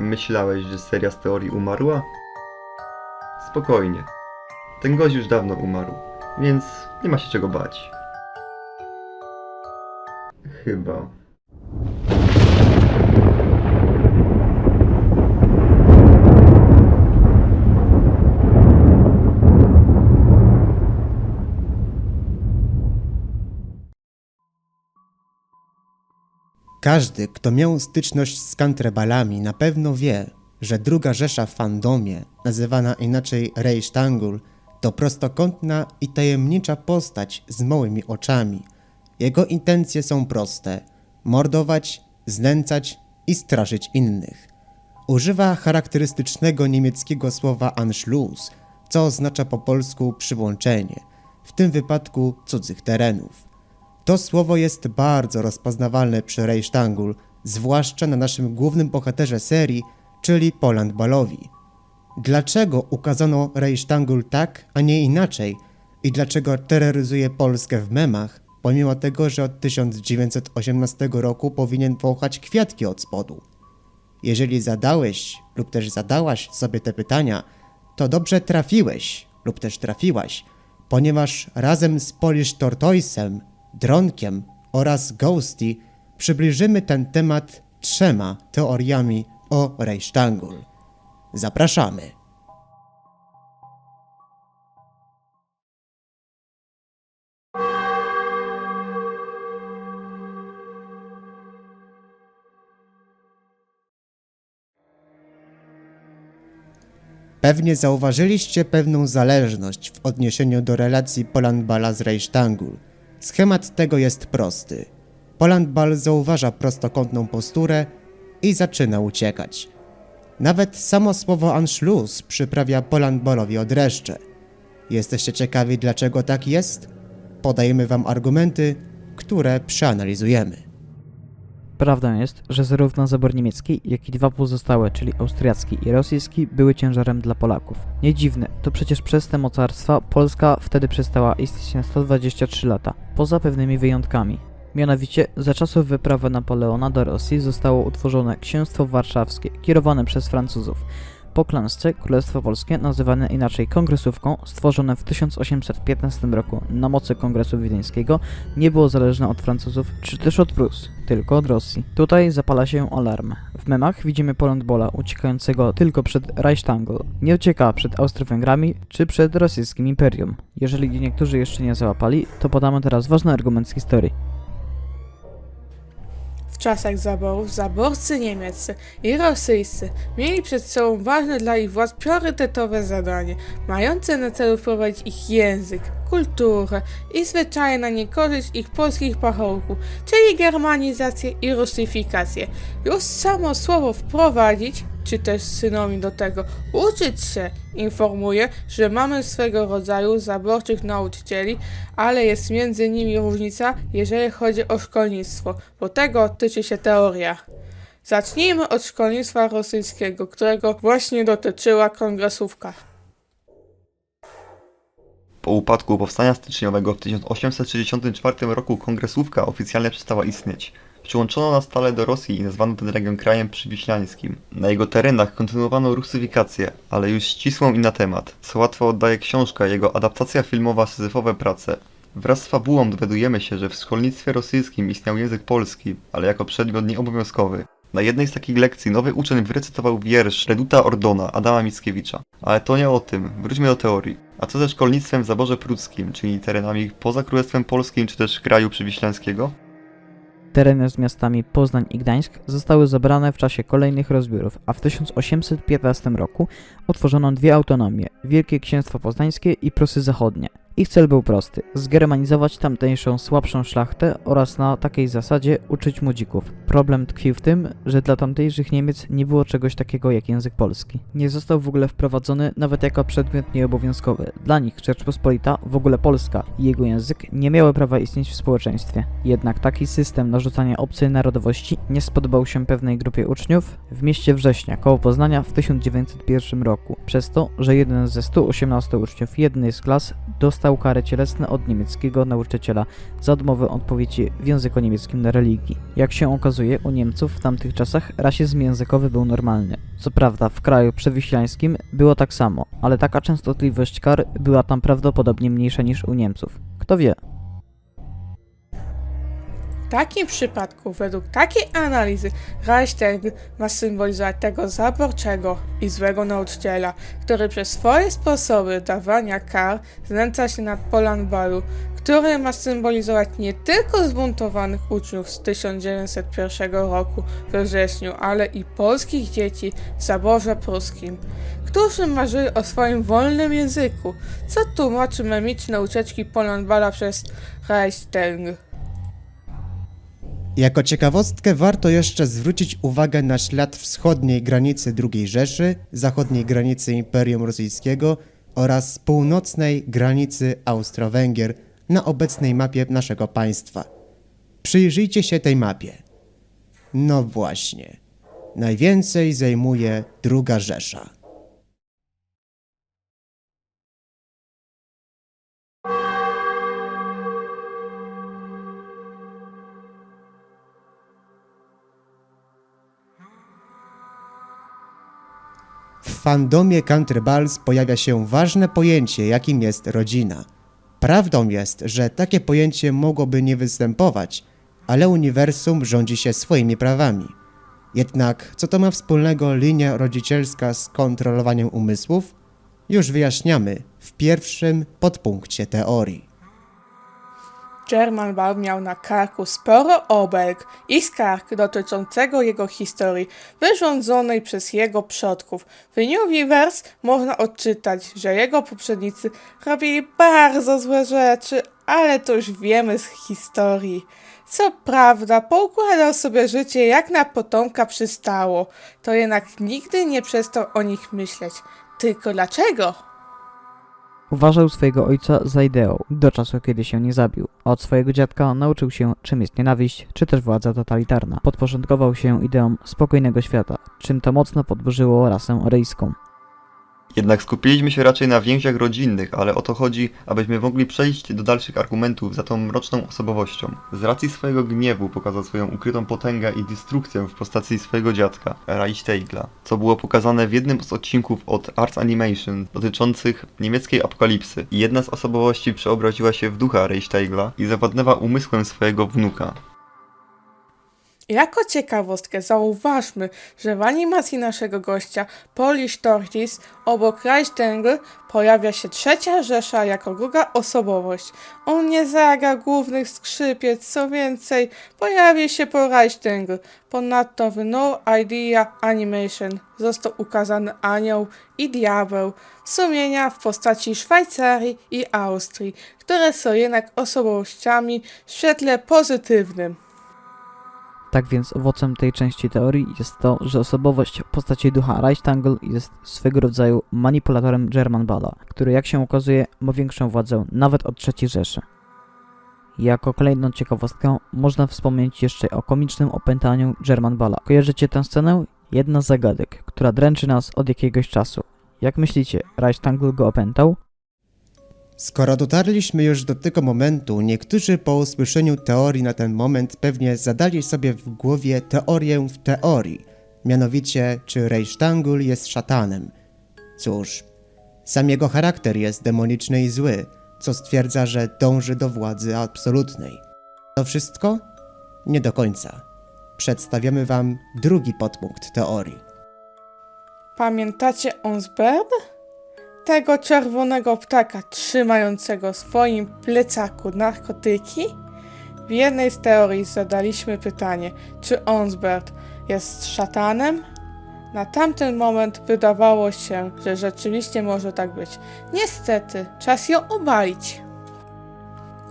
Myślałeś, że seria z teorii umarła? Spokojnie. Ten gość już dawno umarł, więc nie ma się czego bać. Chyba. Każdy, kto miał styczność z kantrebalami, na pewno wie, że druga rzesza w fandomie, nazywana inaczej Reichstangul, to prostokątna i tajemnicza postać z małymi oczami. Jego intencje są proste: mordować, znęcać i straszyć innych. Używa charakterystycznego niemieckiego słowa Anschluss, co oznacza po polsku przyłączenie, w tym wypadku cudzych terenów. To słowo jest bardzo rozpoznawalne przy Reichstangul, zwłaszcza na naszym głównym bohaterze serii, czyli Poland Balowi. Dlaczego ukazano Reichstangul tak, a nie inaczej? I dlaczego terroryzuje Polskę w memach, pomimo tego, że od 1918 roku powinien wąchać kwiatki od spodu? Jeżeli zadałeś lub też zadałaś sobie te pytania, to dobrze trafiłeś lub też trafiłaś, ponieważ razem z Polish Tortoisem, Dronkiem oraz Ghosty przybliżymy ten temat trzema teoriami o Reichstangul. Zapraszamy! Pewnie zauważyliście pewną zależność w odniesieniu do relacji Polandbala z Reichstangul. Schemat tego jest prosty. Polandbal zauważa prostokątną posturę i zaczyna uciekać. Nawet samo słowo Anschluss przyprawia Polandbalowi odreszcze. Jesteście ciekawi dlaczego tak jest? Podajemy wam argumenty, które przeanalizujemy. Prawdą jest, że zarówno zabór niemiecki, jak i dwa pozostałe, czyli austriacki i rosyjski, były ciężarem dla Polaków. Nie dziwne, to przecież przez te mocarstwa Polska wtedy przestała istnieć na 123 lata, poza pewnymi wyjątkami. Mianowicie, za czasów wyprawy Napoleona do Rosji zostało utworzone Księstwo Warszawskie, kierowane przez Francuzów. Po klęsce Królestwo Polskie, nazywane inaczej Kongresówką, stworzone w 1815 roku na mocy Kongresu Wiedeńskiego, nie było zależne od Francuzów czy też od Prus, tylko od Rosji. Tutaj zapala się alarm. W memach widzimy Polandbola uciekającego tylko przed Reichstangl. Nie ucieka przed Austro-Węgrami czy przed rosyjskim imperium. Jeżeli niektórzy jeszcze nie załapali, to podamy teraz ważny argument z historii. Czasach zaborów zaborcy niemieccy i rosyjscy mieli przed sobą ważne dla ich władz priorytetowe zadanie, mające na celu wprowadzić ich język, kulturę i zwyczaje na niekorzyść ich polskich pachołków, czyli germanizację i rusyfikację. Już samo słowo wprowadzić, czy też synonim do tego uczyć się, informuje, że mamy swego rodzaju zaborczych nauczycieli, ale jest między nimi różnica, jeżeli chodzi o szkolnictwo, bo tego tyczy się teoria. Zacznijmy od szkolnictwa rosyjskiego, którego właśnie dotyczyła kongresówka. Po upadku powstania styczniowego w 1864 roku kongresówka oficjalnie przestała istnieć. Przyłączono na stale do Rosji i nazwano ten region krajem przywiślańskim. Na jego terenach kontynuowano rusyfikację, ale już ścisłą i na temat, co łatwo oddaje książka jego adaptacja filmowa Syzyfowe prace. Wraz z fabułą dowiadujemy się, że w szkolnictwie rosyjskim istniał język polski, ale jako przedmiot nieobowiązkowy. Na jednej z takich lekcji nowy uczeń wyrecytował wiersz Reduta Ordona Adama Mickiewicza. Ale to nie o tym, wróćmy do teorii. A co ze szkolnictwem w zaborze prudzkim, czyli terenami poza Królestwem Polskim czy też kraju przywiślańskiego? Tereny z miastami Poznań i Gdańsk zostały zabrane w czasie kolejnych rozbiorów, a w 1815 roku utworzono dwie autonomie Wielkie Księstwo Poznańskie i Prusy Zachodnie. Ich cel był prosty zgermanizować tamtejszą słabszą szlachtę oraz na takiej zasadzie uczyć młodzików. Problem tkwił w tym, że dla tamtejszych Niemiec nie było czegoś takiego jak język polski. Nie został w ogóle wprowadzony nawet jako przedmiot nieobowiązkowy. Dla nich Rzeczpospolita, w ogóle Polska i jego język nie miały prawa istnieć w społeczeństwie. Jednak taki system narzucania obcej narodowości nie spodobał się pewnej grupie uczniów w mieście Września koło Poznania w 1901 roku, przez to, że jeden ze 118 uczniów jednej z klas dostał karę cielesne od niemieckiego nauczyciela za odmowę odpowiedzi w języku niemieckim na religii. Jak się okazuje, okazuje, u Niemców w tamtych czasach rasizm językowy był normalny. Co prawda, w kraju przewiślańskim było tak samo, ale taka częstotliwość kar była tam prawdopodobnie mniejsza niż u Niemców. Kto wie? Takim przypadku, według takiej analizy, Reichstag ma symbolizować tego zaborczego i złego nauczyciela, który przez swoje sposoby dawania kar znęca się nad Polanbalu, który ma symbolizować nie tylko zbuntowanych uczniów z 1901 roku we wrześniu, ale i polskich dzieci w zaborze pruskim, którzy marzyli o swoim wolnym języku, co tłumaczy memiczne ucieczki Polanbala przez Reichstag. Jako ciekawostkę warto jeszcze zwrócić uwagę na ślad wschodniej granicy II Rzeszy, zachodniej granicy Imperium Rosyjskiego oraz północnej granicy Austro-Węgier na obecnej mapie naszego państwa. Przyjrzyjcie się tej mapie. No właśnie. Najwięcej zajmuje II Rzesza. Fandomie Country Balls pojawia się ważne pojęcie, jakim jest rodzina. Prawdą jest, że takie pojęcie mogłoby nie występować, ale uniwersum rządzi się swoimi prawami. Jednak co to ma wspólnego linia rodzicielska z kontrolowaniem umysłów? Już wyjaśniamy w pierwszym podpunkcie teorii. German Ball miał na karku sporo obelg i skarg dotyczącego jego historii, wyrządzonej przez jego przodków. W Universe można odczytać, że jego poprzednicy robili bardzo złe rzeczy, ale to już wiemy z historii. Co prawda, poukładał sobie życie jak na potomka przystało, to jednak nigdy nie przestał o nich myśleć. Tylko dlaczego? Uważał swojego ojca za ideał, do czasu kiedy się nie zabił, od swojego dziadka nauczył się czym jest nienawiść, czy też władza totalitarna. Podporządkował się ideom spokojnego świata, czym to mocno podburzyło rasę ryjską. Jednak skupiliśmy się raczej na więziach rodzinnych, ale o to chodzi, abyśmy mogli przejść do dalszych argumentów za tą mroczną osobowością. Z racji swojego gniewu pokazał swoją ukrytą potęgę i destrukcję w postaci swojego dziadka, Reichstegla, co było pokazane w jednym z odcinków od Arts Animation dotyczących niemieckiej apokalipsy. Jedna z osobowości przeobraziła się w ducha Reichstegla i zawładnęła umysłem swojego wnuka. Jako ciekawostkę zauważmy, że w animacji naszego gościa Polish Tortoise obok Reichstengel pojawia się trzecia Rzesza jako druga osobowość. On nie zagra głównych skrzypiec, co więcej, pojawi się po Reichstengel. Ponadto w No Idea Animation został ukazany anioł i diabeł, sumienia w postaci Szwajcarii i Austrii, które są jednak osobowościami w świetle pozytywnym. Tak więc owocem tej części teorii jest to, że osobowość w postaci ducha Reichstangl jest swego rodzaju manipulatorem German Balla, który jak się okazuje ma większą władzę nawet od III Rzeszy. Jako kolejną ciekawostkę można wspomnieć jeszcze o komicznym opętaniu German Balla. Kojarzycie tę scenę? Jedna z zagadek, która dręczy nas od jakiegoś czasu. Jak myślicie, Reichstangl go opętał? Skoro dotarliśmy już do tego momentu, niektórzy po usłyszeniu teorii na ten moment pewnie zadali sobie w głowie teorię w teorii, mianowicie czy Reichstangul jest szatanem. Cóż, sam jego charakter jest demoniczny i zły, co stwierdza, że dąży do władzy absolutnej. To wszystko? Nie do końca. Przedstawiamy wam drugi podpunkt teorii. Pamiętacie Onsbird? Tego czerwonego ptaka trzymającego w swoim plecaku narkotyki? W jednej z teorii zadaliśmy pytanie, czy Onsbird jest szatanem? Na tamten moment wydawało się, że rzeczywiście może tak być. Niestety, czas ją obalić.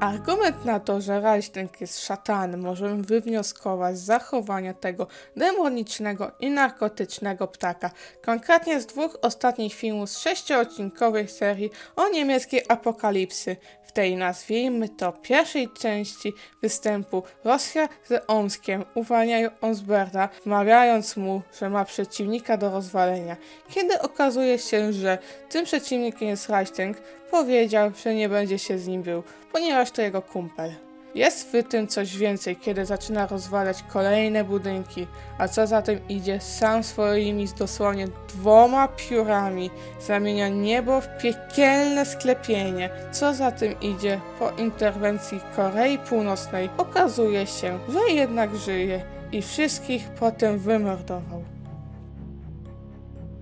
Argument na to, że Reichstag jest szatanem, możemy wywnioskować z zachowania tego demonicznego i narkotycznego ptaka, konkretnie z dwóch ostatnich filmów z sześcioodcinkowej serii o niemieckiej apokalipsy. W tej nazwijmy to pierwszej części występu Rosja z Omskiem uwalniają Onsberda, wmawiając mu, że ma przeciwnika do rozwalenia. Kiedy okazuje się, że tym przeciwnikiem jest Reichstag, powiedział, że nie będzie się z nim bił, ponieważ to jego kumpel. Jest w tym coś więcej, kiedy zaczyna rozwalać kolejne budynki, a co za tym idzie, sam swoimi dosłownie dwoma piórami zamienia niebo w piekielne sklepienie. Co za tym idzie, po interwencji Korei Północnej okazuje się, że jednak żyje i wszystkich potem wymordował.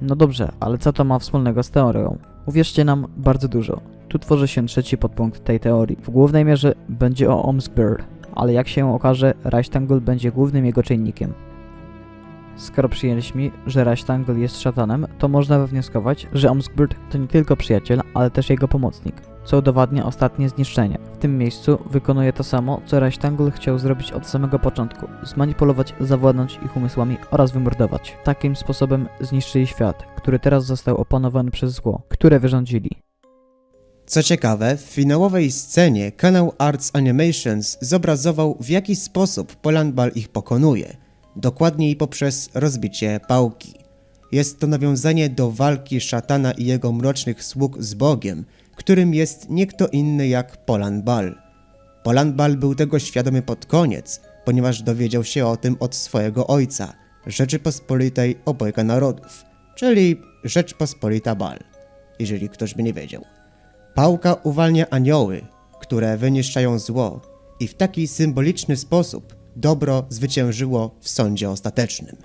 No dobrze, ale co to ma wspólnego z teorią? Uwierzcie nam, bardzo dużo. Tu tworzy się trzeci podpunkt tej teorii. W głównej mierze będzie o Omskbur, ale jak się okaże, Reichstangl będzie głównym jego czynnikiem. Skoro przyjęliśmy, że Reichstangl jest szatanem, to można wywnioskować, że Omskburt to nie tylko przyjaciel, ale też jego pomocnik, co udowadnia ostatnie zniszczenie. W tym miejscu wykonuje to samo, co Reichstangl chciał zrobić od samego początku, zmanipulować, zawładnąć ich umysłami oraz wymordować. Takim sposobem zniszczyli świat, który teraz został opanowany przez zło, które wyrządzili. Co ciekawe, w finałowej scenie kanał Arts Animations zobrazował w jaki sposób Polandbal ich pokonuje, dokładniej poprzez rozbicie pałki. Jest to nawiązanie do walki szatana i jego mrocznych sług z Bogiem, którym jest nie kto inny jak Polandbal. Polandbal był tego świadomy pod koniec, ponieważ dowiedział się o tym od swojego ojca, Rzeczypospolitej Obojga Narodów, czyli Rzeczpospolita Bal, jeżeli ktoś by nie wiedział. Pałka uwalnia anioły, które wyniszczają zło, i w taki symboliczny sposób dobro zwyciężyło w sądzie ostatecznym.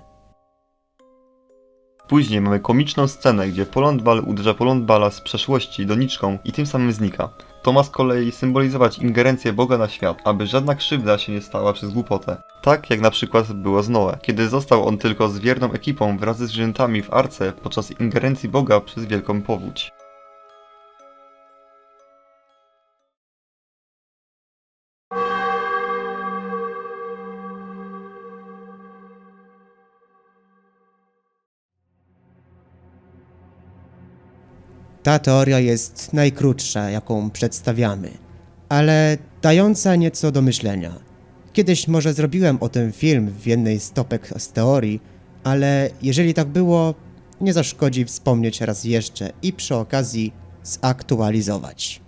Później mamy komiczną scenę, gdzie Polondbal uderza Polondbala z przeszłości doniczką i tym samym znika. To ma z kolei symbolizować ingerencję Boga na świat, aby żadna krzywda się nie stała przez głupotę. Tak jak na przykład było z Noe, kiedy został on tylko z wierną ekipą wraz ze zwierzętami w arce podczas ingerencji Boga przez wielką powódź. Ta teoria jest najkrótsza, jaką przedstawiamy, ale dająca nieco do myślenia. Kiedyś może zrobiłem o tym film w jednej z topek z teorii, ale jeżeli tak było, nie zaszkodzi wspomnieć raz jeszcze i przy okazji zaktualizować.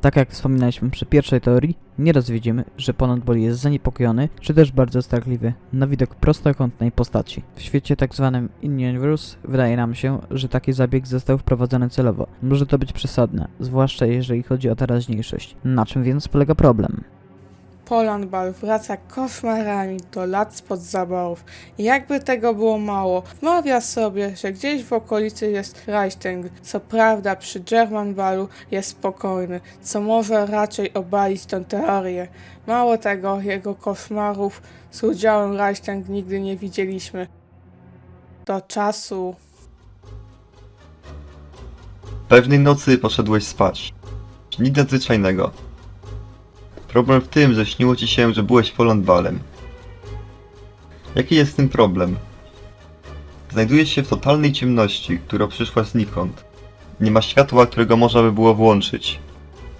Tak jak wspominaliśmy przy pierwszej teorii, nieraz widzimy, że Ponadbol jest zaniepokojony, czy też bardzo strachliwy na widok prostokątnej postaci. W świecie tak zwanym In-Universe wydaje nam się, że taki zabieg został wprowadzony celowo. Może to być przesadne, zwłaszcza jeżeli chodzi o teraźniejszość. Na czym więc polega problem? Polandbal wraca koszmarami do lat spod zaborów. I Jakby tego było mało, wmawia sobie, że gdzieś w okolicy jest Reichstang. Co prawda przy Germanbalu jest spokojny, co może raczej obalić tę teorię. Mało tego, jego koszmarów z udziałem Reichstang nigdy nie widzieliśmy. Do czasu... Pewnej nocy poszedłeś spać. Nic nadzwyczajnego. Problem w tym, że śniło ci się, że byłeś Polondbalem. Jaki jest z tym problem? Znajdujesz się w totalnej ciemności, która przyszła znikąd. Nie ma światła, którego można by było włączyć.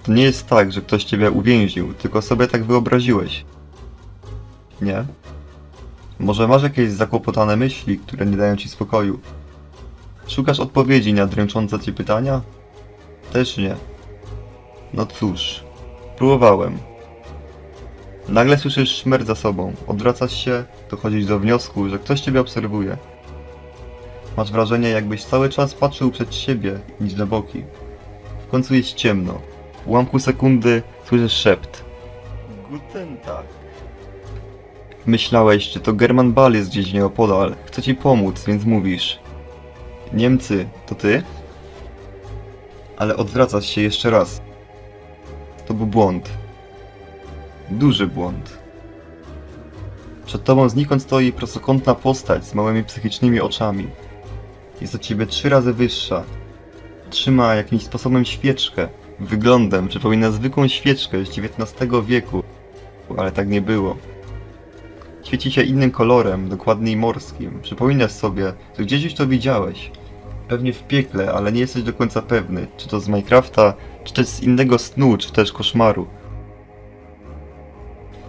To nie jest tak, że ktoś ciebie uwięził, tylko sobie tak wyobraziłeś. Nie? Może masz jakieś zakłopotane myśli, które nie dają ci spokoju? Szukasz odpowiedzi na dręczące cię pytania? Też nie. No cóż, próbowałem. Nagle słyszysz szmer za sobą, odwracasz się, dochodzisz do wniosku, że ktoś ciebie obserwuje. Masz wrażenie, jakbyś cały czas patrzył przed siebie niż na boki. W końcu jest ciemno. W ułamku sekundy słyszysz szept. Guten Tag. Myślałeś, że to German Ball jest gdzieś nieopodal. Chce ci pomóc, więc mówisz. Niemcy, to ty? Ale odwracasz się jeszcze raz. To był błąd. Duży błąd. Przed tobą znikąd stoi prostokątna postać z małymi psychicznymi oczami. Jest od ciebie trzy razy wyższa. Trzyma jakimś sposobem świeczkę. Wyglądem przypomina zwykłą świeczkę z XIX wieku, ale tak nie było. Świeci się innym kolorem, dokładniej morskim. Przypominasz sobie, że gdzieś już to widziałeś. Pewnie w piekle, ale nie jesteś do końca pewny, czy to z Minecrafta, czy też z innego snu, czy też koszmaru.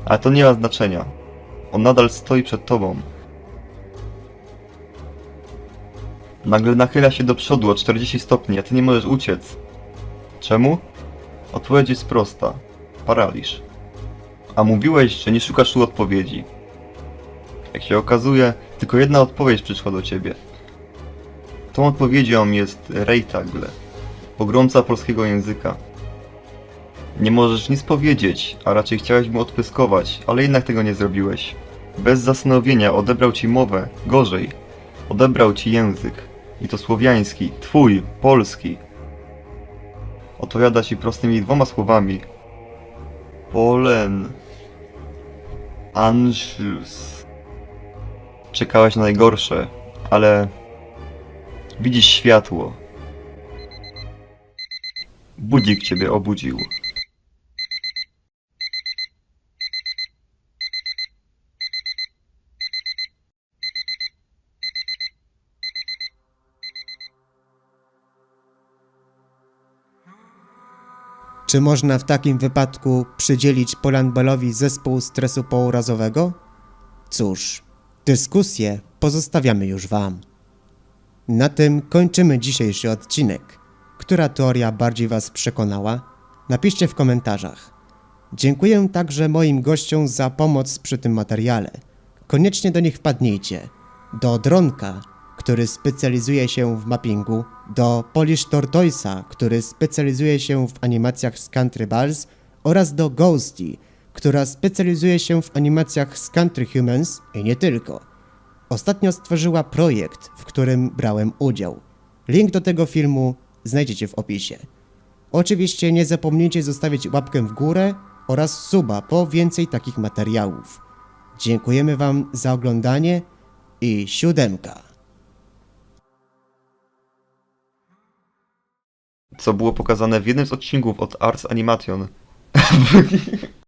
Ale to nie ma znaczenia. On nadal stoi przed tobą. Nagle nachyla się do przodu o 40 stopni, a ty nie możesz uciec. Czemu? Odpowiedź jest prosta. Paraliż. A mówiłeś, że nie szukasz tu odpowiedzi. Jak się okazuje, tylko jedna odpowiedź przyszła do ciebie. Tą odpowiedzią jest Rejtagle, pogromca polskiego języka. Nie możesz nic powiedzieć, a raczej chciałeś mu odpyskować, ale jednak tego nie zrobiłeś. Bez zastanowienia odebrał ci mowę, gorzej. Odebrał ci język. I to słowiański, twój, polski. Odpowiada ci prostymi dwoma słowami. Polen. Anschluss. Czekałeś na najgorsze, ale widzisz światło. Budzik ciebie obudził. Czy można w takim wypadku przydzielić Polandbalowi zespół stresu pourazowego? Cóż, dyskusję pozostawiamy już Wam. Na tym kończymy dzisiejszy odcinek. Która teoria bardziej Was przekonała? Napiszcie w komentarzach. Dziękuję także moim gościom za pomoc przy tym materiale. Koniecznie do nich wpadnijcie. Do Dronka, który specjalizuje się w mappingu, do Polish Tortoisa, który specjalizuje się w animacjach z Country Balls oraz do Ghosty, która specjalizuje się w animacjach z Country Humans i nie tylko. Ostatnio stworzyła projekt, w którym brałem udział. Link do tego filmu znajdziecie w opisie. Oczywiście nie zapomnijcie zostawić łapkę w górę oraz suba po więcej takich materiałów. Dziękujemy Wam za oglądanie i siódemka. Co było pokazane w jednym z odcinków od Ars Animation.